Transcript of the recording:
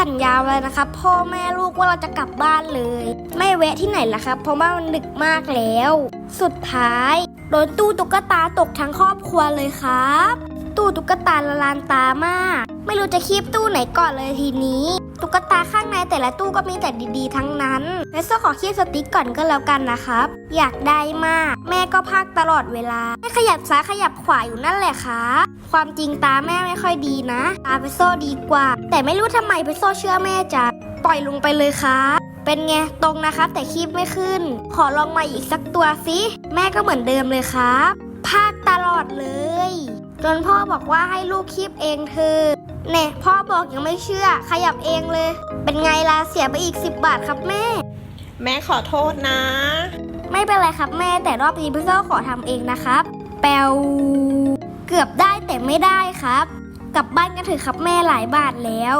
สัญญาไว้นะครับ พ่อแม่ลูกว่าเราจะกลับบ้านเลย ไม่แวะที่ไหนละครับ เพราะว่ามันดึกมากแล้ว สุดท้ายโดนตู้ตุ๊กตาตกทั้งครอบครัวเลยครับ ตู้ตุ๊กตาละลานตามาก ไม่รู้จะคีบตู้ไหนก่อนเลยทีนี้ตุ๊กตาข้างในแต่ละตู้ก็มีแต่ดีๆ ทั้งนั้นเรโซขอคีบสติ๊กก่อนก็แล้วกันนะครับ อยากได้มาก แม่ก็พากตลอดเวลาแม่ขยับซ้ายขยับขวาอยู่นั่นแหละครับความจริงตาแม่ไม่ค่อยดีนะ ตาเพโซดีกว่า แต่ไม่รู้ทำไมเพโซเชื่อแม่จัดปล่อยลงไปเลยครับ เป็นไงตรงนะครับ แต่คีบไม่ขึ้น ขอลองใหม่อีกสักตัวสิ แม่ก็เหมือนเดิมเลยครับพากตลอดเลย จนพ่อบอกว่าให้ลูกคีบเองเธอะเน่พ่อบอกยังไม่เชื่อ ขยับเองเลย เป็นไงล่ะเสียไปอีก 10 บาทครับแม่ แม่ขอโทษนะ ไม่เป็นไรครับแม่แต่รอบนี้พี่โซ่ขอทำเองนะครับ แปวเกือบได้แต่ไม่ได้ครับ กลับบ้านกันเถอะครับแม่หลายบาทแล้ว